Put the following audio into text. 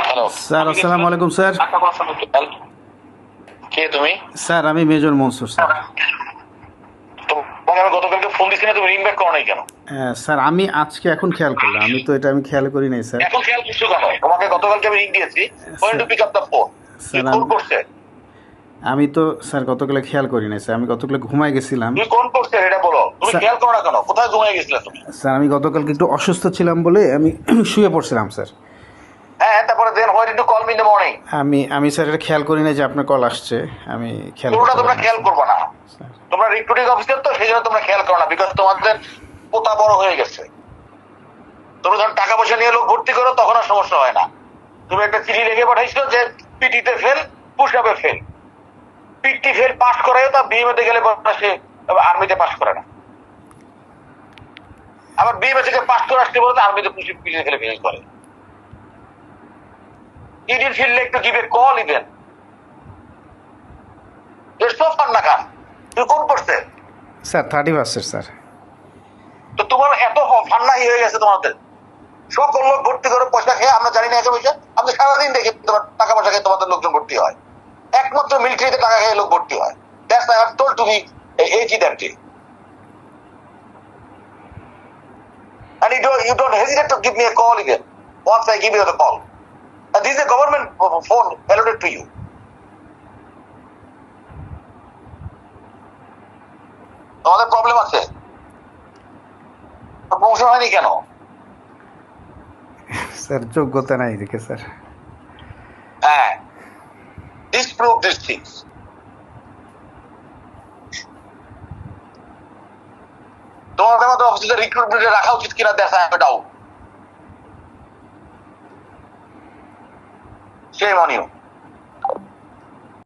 Sir আসসালামু আলাইকুম sir কে তুমি স্যার আমি মেজর মনসুর স্যার আমি গতকালকে ফোন দিছি না তুমি রিং ব্যাক করো নাই কেন? হ্যাঁ, স্যার আমি আজকে এখন খেয়াল করলাম। আমি তো এটা আমি খেয়াল করি নাই স্যার এখন খেয়াল করছ কেন? তোমাকে গতকালকে আমি রিং দিয়েছি। When to pick up the phone sir, phone আমি- করছে? আমি তো স্যার গতকালে খেয়াল করি নাই স্যার আমি গতকালে ঘুমাই গেছিলাম। তুমি কোন করছে এটা বলো। তুমি স্যার- খেয়াল করো না কেন? কোথায় ঘুমিয়ে গেছিলে তুমি? স্যার আমি গতকালকে একটু অসুস্থ ছিলাম বলে আমি শুয়ে পড়ছিলাম স্যার হ্যাঁ তারপরে then why did call me in the morning আমি আমি স্যার এটা খেয়াল করি নাই যে আপনার কল আসছে। আমি খেয়াল পুরোটা তোমরা খেয়াল করবে না। তোমরা রিক্রুটিং অফিসার তো সেই জন্য তোমরা খেয়াল করো না বিকজ তোমাদের পোতা বড় হয়ে গেছে। তোমরা যখন টাকা পয়সা নিয়ে লোক ভর্তি করো তখন আর সমস্যা হয় না। তুমি একটা চিঠি লিখে পাঠাইছো যে পিটিতে ফেল পুশ আপে ফেল পিটি ফেল পাস করায় তা বিএমএতে গেলে সে আর্মিতে পাস করে না। আবার বিএমএ থেকে পাস করে আসতে বলে তো আর্মিতে পুষি পিটিতে ফেলে ফেল করে You didn't feel like to give a call even. You're so far না কান তুই কোন করছে? Sir thirty percent sir. তো তোমার এত ফান্নাই হয়ে গেছে তোমাদের সকল লোক ভর্তি করে পয়সা খেয়ে আমরা জানি না একে পয়সা। আমরা সারাদিন দেখি তোমার টাকা পয়সা খেয়ে তোমাদের লোকজন ভর্তি হয়। একমাত্র মিলিটারিতে টাকা খেয়ে লোক ভর্তি হয়। That's I have told to B H that day And you don't, you don't hesitate to give me a call even once I give you the call. And this is a government phone allotted to you. তোমাদের problem আছে. Promotion হয়নি কেন? Sir যোগ্যতা নাই দেখে sir. হ্যাঁ। Disprove this things তোমাদের মতো অফিসে রিক্রুটমেন্টে রাখা উচিত কিনা দেখা ডাউট সেই মনিও